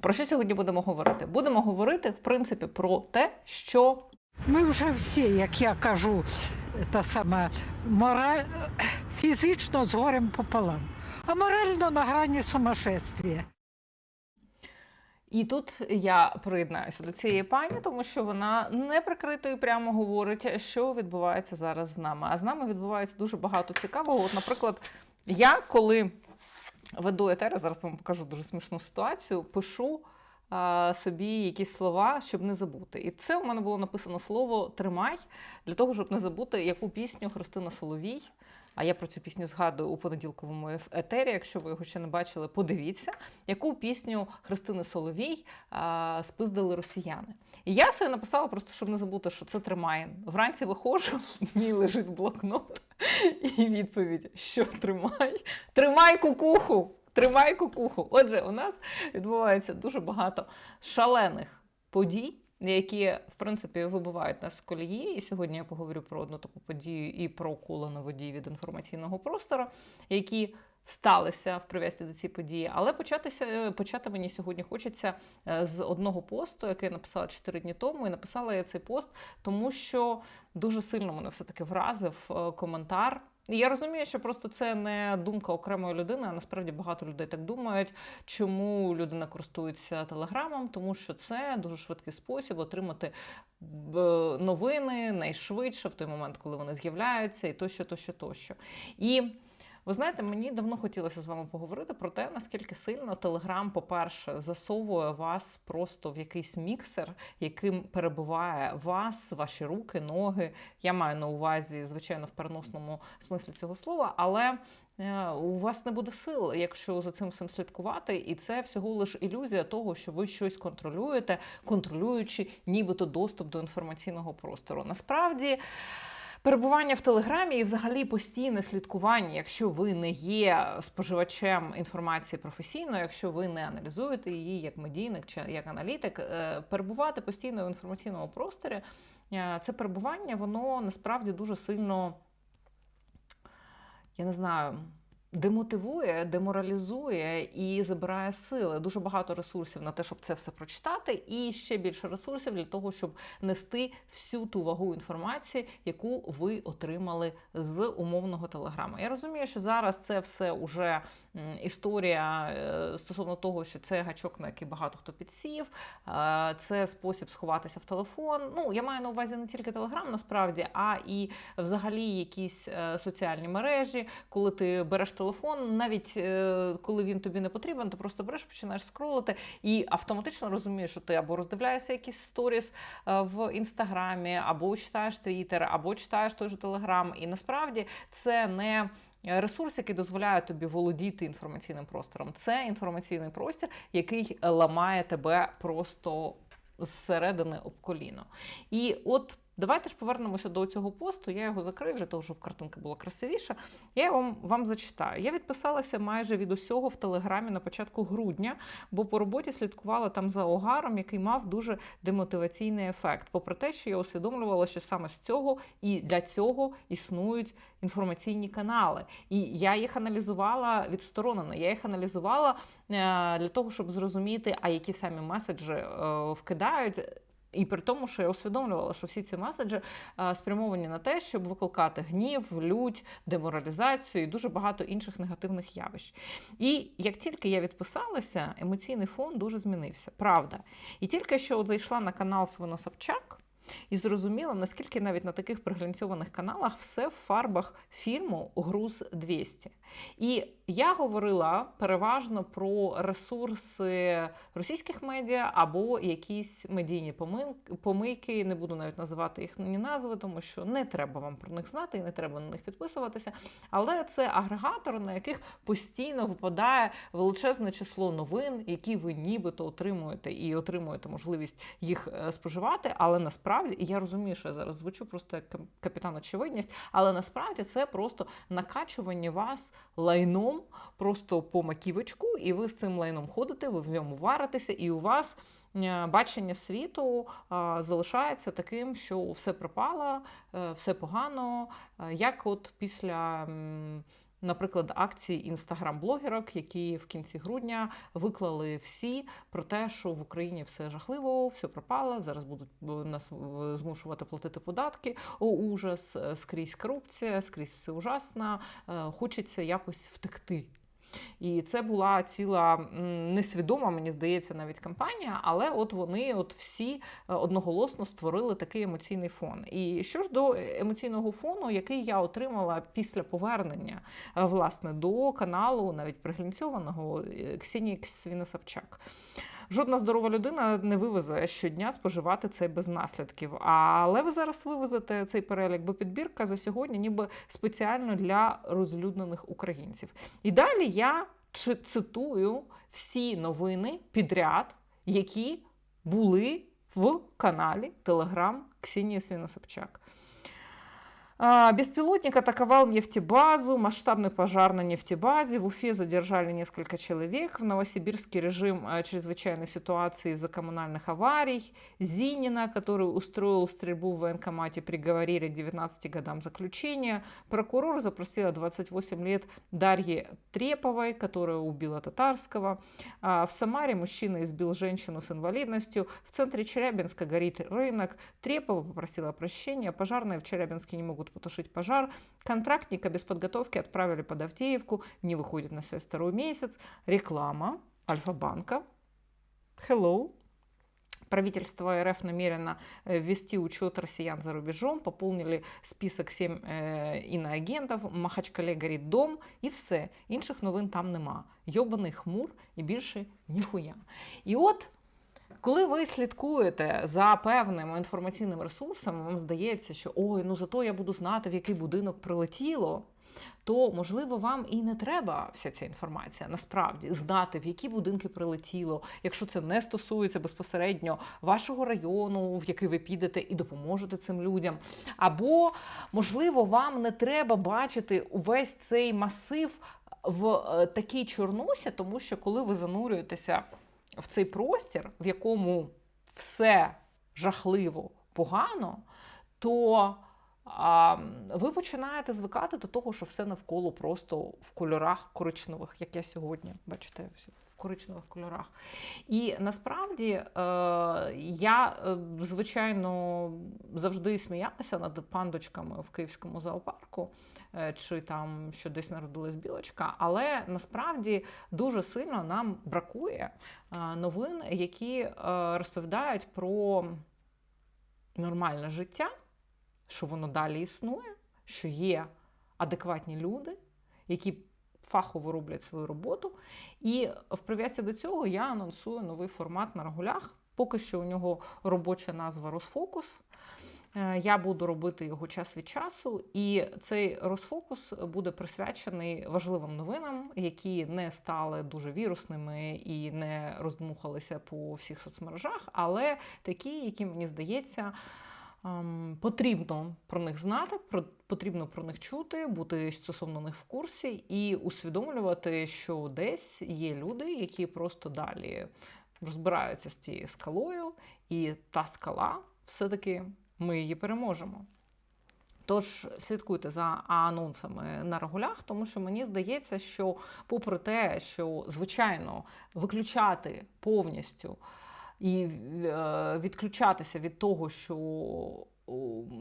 Про що сьогодні будемо говорити? Будемо говорити, в принципі, про те, що Ми вже всі, як я кажу, та саме мора... фізично з горем пополам, а морально на грані сумасшествия. І тут я приєднаюся до цієї пані, тому що вона не прикрито і прямо говорить, що відбувається зараз з нами. А з нами відбувається дуже багато цікавого. От, наприклад, я коли веду етери, зараз вам покажу дуже смішну ситуацію, пишу а, собі якісь слова, щоб не забути. І це у мене було написано слово тримай для того, щоб не забути, яку пісню Христина Соловій. А я про цю пісню згадую у понеділковому етері. Якщо ви його ще не бачили, подивіться, яку пісню Христини Соловій а, спиздили росіяни. І я собі написала просто, щоб не забути, що це тримає. Вранці виходжу, мій лежить блокнот, і відповідь: що тримай? Тримай кукуху! Тримай кукуху. Отже, у нас відбувається дуже багато шалених подій. Які, в принципі, вибивають нас з колії. І сьогодні я поговорю про одну таку подію і про кула на воді від інформаційного простору, які сталися в прив'язці до цієї події. Але початися, почати мені сьогодні хочеться е, з одного посту, який я написала 4 дні тому. І написала я цей пост, тому що дуже сильно мене все-таки вразив е, коментар. Я розумію, що просто це не думка окремої людини, а насправді багато людей так думають. Чому людина користується телеграмом? Тому що це дуже швидкий спосіб отримати новини найшвидше в той момент, коли вони з'являються, і тощо, тощо, тощо. І ви знаєте, мені давно хотілося з вами поговорити про те, наскільки сильно Телеграм, по-перше, засовує вас просто в якийсь міксер, яким перебуває вас, ваші руки, ноги. Я маю на увазі, звичайно, в переносному смислі цього слова, але е, у вас не буде сил, якщо за цим всім слідкувати, і це всього лиш ілюзія того, що ви щось контролюєте, контролюючи нібито доступ до інформаційного простору. Насправді. Перебування в Телеграмі і взагалі постійне слідкування, якщо ви не є споживачем інформації професійно, якщо ви не аналізуєте її як медійник чи як аналітик, е, перебувати постійно в інформаційному просторі, е, це перебування, воно насправді дуже сильно, я не знаю. Демотивує, деморалізує і забирає сили. Дуже багато ресурсів на те, щоб це все прочитати, і ще більше ресурсів для того, щоб нести всю ту вагу інформації, яку ви отримали з умовного телеграма. Я розумію, що зараз це все уже історія е, стосовно того, що це гачок, на який багато хто підсів, е, це спосіб сховатися в телефон. Ну я маю на увазі не тільки телеграм, насправді, а і взагалі якісь е, соціальні мережі, коли ти береш телефон, навіть е, коли він тобі не потрібен, ти просто береш, починаєш скролити і автоматично розумієш, що ти або роздивляєшся якісь сторіс е, в інстаграмі, або читаєш твіттер, або читаєш той же телеграм. І насправді це не. Ресурс, який дозволяє тобі володіти інформаційним простором, це інформаційний простір, який ламає тебе просто зсередини об коліно. І от давайте ж повернемося до цього посту. Я його закрию для того, щоб картинка була красивіша. Я вам, вам зачитаю. Я відписалася майже від усього в Телеграмі на початку грудня, бо по роботі слідкувала там за огаром, який мав дуже демотиваційний ефект. Попри те, що я усвідомлювала, що саме з цього і для цього існують інформаційні канали. І я їх аналізувала відсторонено. Я їх аналізувала е, для того, щоб зрозуміти, а які самі меседжі е, вкидають. І при тому, що я усвідомлювала, що всі ці меседжі е, спрямовані на те, щоб викликати гнів, лють, деморалізацію і дуже багато інших негативних явищ. І як тільки я відписалася, емоційний фон дуже змінився. Правда. І тільки що от зайшла на канал Свино Собчак. І зрозуміла, наскільки навіть на таких приглянцьованих каналах все в фарбах фільму Груз 200. І я говорила переважно про ресурси російських медіа або якісь медійні помийки. Не буду навіть називати їх ні назви, тому що не треба вам про них знати і не треба на них підписуватися. Але це агрегатори, на яких постійно випадає величезне число новин, які ви нібито отримуєте і отримуєте можливість їх е, споживати. Але насправді, я розумію, що я зараз звучу просто як капітан очевидність, але насправді це просто накачування вас лайном просто по маківочку, і ви з цим лайном ходите, ви в ньому варитеся, і у вас е, бачення світу залишається таким, що все пропало, е, все погано. е, Як от після Наприклад, акції інстаграм-блогерок, які в кінці грудня виклали всі про те, що в Україні все жахливо, все пропало. Зараз будуть е, нас е, змушувати платити податки. О, ужас, е, скрізь корупція, скрізь все ужасно. Хочеться якось втекти. І це була ціла несвідома, мені здається, навіть кампанія, але от вони от всі е, одноголосно створили такий емоційний фон. І що ж до емоційного фону, який я отримала після повернення е, власне до каналу, навіть приглянцьованого е, Ксенії Свіносапчак. Жодна здорова людина не вивезе щодня споживати це без наслідків. Але ви зараз вивезете цей перелік, бо підбірка за сьогодні, ніби спеціально для розлюднених українців. І далі я цитую всі новини підряд, які були в каналі Телеграм Ксенії Свинособчак. А, Беспилотник атаковал нефтебазу, масштабный пожар на нефтебазе. В Уфе задержали несколько человек. В Новосибирске режим э, чрезвычайной ситуации из-за коммунальных аварий. Зинина, который устроил стрельбу в военкомате, приговорили к 19 годам заключения. Прокурор запросила 28 лет Дарье Треповой, которая убила Татарского. А, В Самаре мужчина избил женщину с инвалидностью. В центре Челябинска горит рынок. Трепова попросила прощения. Пожарные в Челябинске не могут потушить пожар. Контрактника без подготовки отправили под Авдеевку. Не выходит на связь второй месяц. Реклама Альфа-банка. Hello. Правительство РФ намерено э, ввести учет россиян за рубежом, поповнили список 7 е, іноагентів, Махачкале горить дом і все. Інших новин там нема. Йобаний хмур і більше ніхуя. І от Коли ви слідкуєте за певними інформаційними ресурсами, вам здається, що ой, ну зато я буду знати, в який будинок прилетіло. То можливо вам і не треба вся ця інформація насправді знати, в які будинки прилетіло, якщо це не стосується безпосередньо вашого району, в який ви підете і допоможете цим людям. Або можливо, вам не треба бачити увесь цей масив в е, такій чорнусі, тому що коли ви занурюєтеся в цей простір, в якому все жахливо погано, то а, ви починаєте звикати до того, що все навколо просто в кольорах коричневих, як я сьогодні, бачите, всі коричневих кольорах. І насправді е, я, е, звичайно, завжди сміялася над пандочками в київському зоопарку, е, чи там що десь народилась білочка, але насправді дуже сильно нам бракує новин, які розповідають про нормальне життя, що воно далі існує, що є адекватні люди, які фахово роблять свою роботу. І в прив'язці до цього я анонсую новий формат на регулях. Поки що у нього робоча назва Розфокус. Е, Я буду робити його час від часу, і цей розфокус буде присвячений важливим новинам, які не стали дуже вірусними і не роздмухалися по всіх соцмережах, але такі, які мені здається. Ем, Потрібно про них знати, потрібно про них чути, бути стосовно них в курсі і усвідомлювати, що десь є люди, які просто далі розбираються з цією скалою, і та скала все-таки ми її переможемо. Тож слідкуйте за анонсами на регулях, тому що мені здається, що попри те, що звичайно виключати повністю і е, відключатися від того, що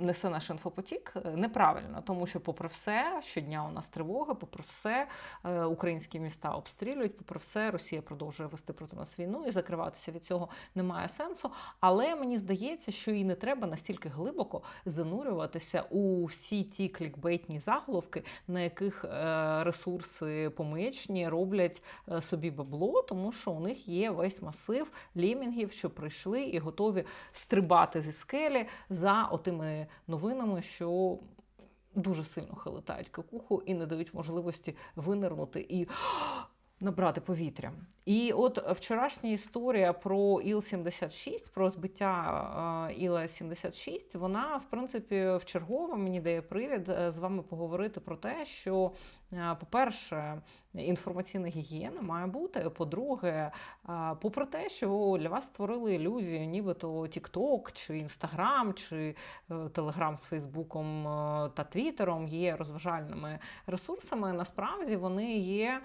несе наш інфопотік, е, неправильно, тому що, попри все, щодня у нас тривоги, попри все, е, українські міста обстрілюють, попри все, Росія продовжує вести проти нас війну і закриватися від цього немає сенсу. Але мені здається, що і не треба настільки глибоко занурюватися у всі ті клікбейтні заголовки, на яких е, ресурси помичні роблять собі бабло, тому що у них є весь масив лемінгів, що прийшли і готові стрибати зі скелі за отими новинами, що дуже сильно хилитають какуху і не дають можливості винирнути і набрати повітря. І от вчорашня історія про Іл-76, про збиття е, Іла-76, вона, в принципі, в чергове мені дає привід е, з вами поговорити про те, що, е, по-перше, інформаційна гігієна має бути. По-друге, попри те, що для вас створили ілюзію, нібито TikTok чи Instagram, чи е, Telegram з Фейсбуком е, та Твіттером є розважальними ресурсами, насправді вони є е,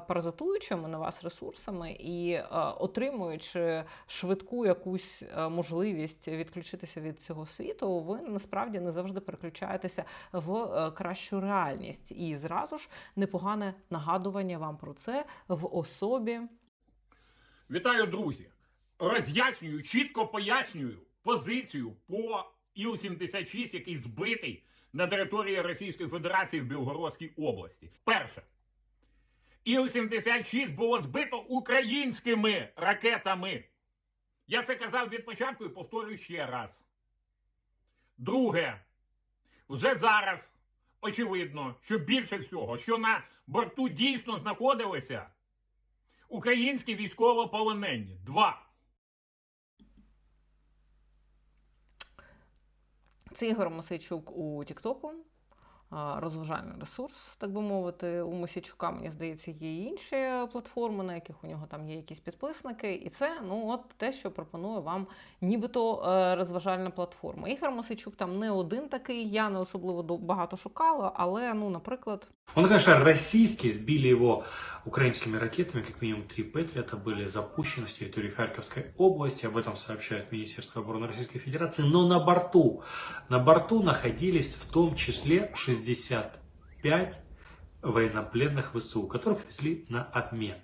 паразитуючими на вас ресурсами і отримуючи швидку якусь можливість відключитися від цього світу, ви насправді не завжди переключаєтеся в кращу реальність. І зразу ж непогане нагадування вам про це в особі Вітаю, друзі! Роз'яснюю, чітко пояснюю позицію по Іл-76, який збитий на території Російської Федерації в Білгородській області. Перше. Іл-76 було збито українськими ракетами. Я це казав від початку і повторюю ще раз. Друге. Вже зараз очевидно, що більше всього, що на борту дійсно знаходилися Українські військовополонені. Два. Це Ігор Мосичук у Тіктоку. Розважальний ресурс, так би мовити, у Мосічука, мені здається, є інші платформи, на яких у нього там є якісь підписники. І це ну от те, що пропонує вам нібито е, розважальна платформа. Ігор Мосичук там не один такий, я не особливо багато шукала, але ну, наприклад, Он, конечно, российский, сбили его украинскими ракетами, как минимум три Патриота были запущены с территории Харьковской области, об этом сообщает Министерство обороны Российской Федерации, но на борту, на борту находились в том числе 65 военнопленных ВСУ, которых везли на обмен.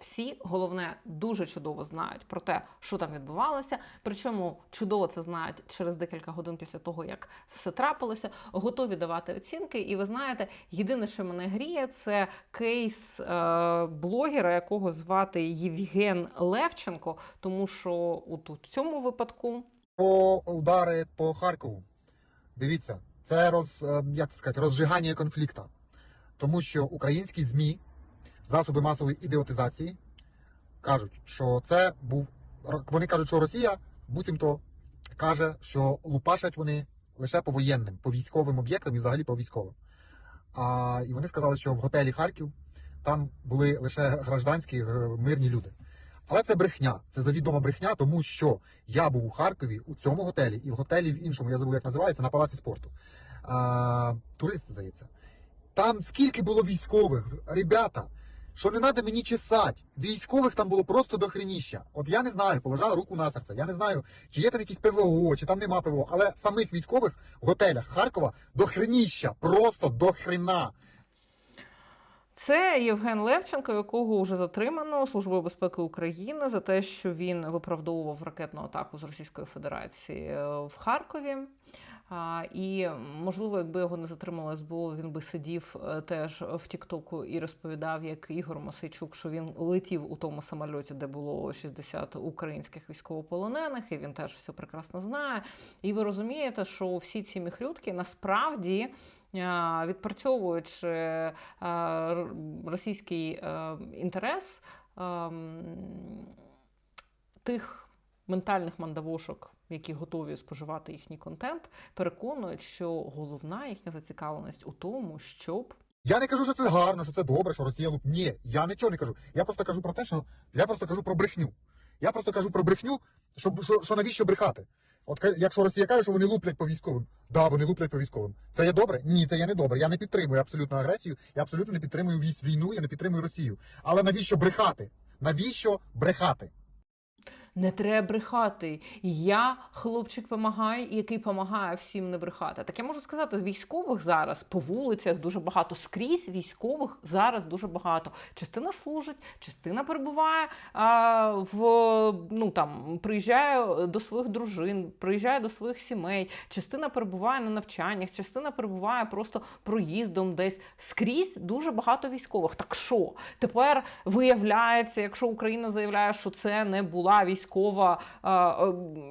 Всі головне дуже чудово знають про те, що там відбувалося. Причому чудово це знають через декілька годин після того, як все трапилося, готові давати оцінки. І ви знаєте, єдине, що мене гріє, це кейс е, блогера, якого звати Євген Левченко, тому що от у цьому випадку про удари по Харкову. Дивіться, це роз, е, як сказати, розжигання конфлікту. Тому що українські ЗМІ, засоби масової ідіотизації, кажуть, що це був. Вони кажуть, що Росія буцімто каже, що лупашать вони лише по воєнним, по військовим об'єктам і взагалі по військовим. А, і вони сказали, що в готелі Харків там були лише гражданські е, мирні люди. Але це брехня, це завідома брехня, тому що я був у Харкові у цьому готелі і в готелі в іншому, я забув, як називається, на палаці спорту. А, турист, здається. Там скільки було військових, ребята, що не треба мені чесати. Військових там було просто до хреніща. От я не знаю, положила руку на серце. Я не знаю, чи є там якісь ПВО, чи там нема ПВО, але самих військових в готелях Харкова до хреніща, просто до хрена. Це Євген Левченко, якого вже затримано Службою безпеки України за те, що він виправдовував ракетну атаку з Російської Федерації е, в Харкові. І можливо, якби його не затримало СБУ, він би сидів е, теж в Тіктоку і розповідав, як Ігор Мосейчук, що він летів у тому самольоті, де було 60 українських військовополонених, і він теж все прекрасно знає. І ви розумієте, що всі ці міхлютки насправді. е, Відпрацьовуючи е, російський інтерес ем, тих ментальних мандавошок, які готові споживати їхній контент, переконують, що головна їхня зацікавленість у тому, щоб Я не кажу, що це гарно, що це добре, що Росія луп. Ні, я нічого не кажу. Я просто кажу про те, що я просто кажу про брехню. Я просто кажу про брехню, що, що, що навіщо брехати. От якщо Росія каже, що вони луплять по військовим, да, вони луплять по військовим. Це є добре? Ні, це є не добре. Я не підтримую абсолютно агресію, я абсолютно не підтримую війну, я не підтримую Росію. Але навіщо брехати? Навіщо брехати? Не треба брехати. Я хлопчик помагає, який допомагає всім не брехати. Так я можу сказати, військових зараз по вулицях дуже багато. Скрізь військових зараз дуже багато. Частина служить, частина перебуває а, в ну там приїжджає до своїх дружин, приїжджає до своїх сімей. Частина перебуває на навчаннях, частина перебуває просто проїздом десь. Скрізь дуже багато військових. Так що тепер виявляється, якщо Україна заявляє, що це не була військова військова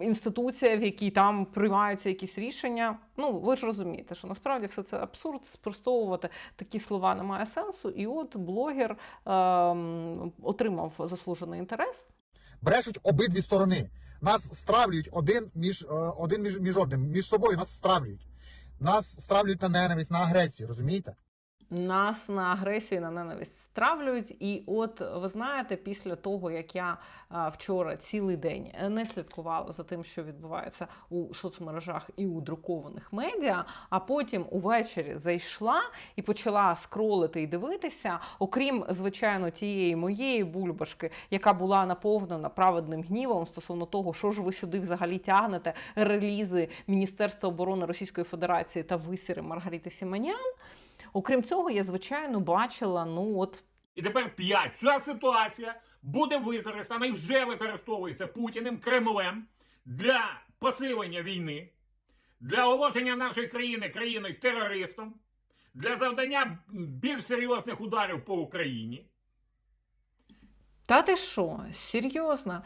інституція, в якій там приймаються якісь рішення. Ну, ви ж розумієте, що насправді все це абсурд, спростовувати такі слова немає сенсу. І от блогер е, отримав заслужений інтерес. Брешуть обидві сторони. Нас стравлюють один між, е, один між, між одним, між собою нас стравлюють. Нас стравлюють на ненависть, на агресію, розумієте? Нас на агресію, на ненависть стравлюють. І от ви знаєте, після того як я вчора цілий день не слідкувала за тим, що відбувається у соцмережах і у друкованих медіа, а потім увечері зайшла і почала скролити і дивитися, окрім звичайно тієї моєї бульбашки, яка була наповнена праведним гнівом стосовно того, що ж ви сюди взагалі тягнете релізи Міністерства оборони Російської Федерації та висіри Маргарити Сіманян. Окрім цього, я звичайно бачила, ну от І тепер п'ять. Ця ситуація буде використана і вже використовується Путіним Кремлем для посилення війни, для оголошення нашої країни країною терористом, для завдання більш серйозних ударів по Україні. Та ти що, серйозно?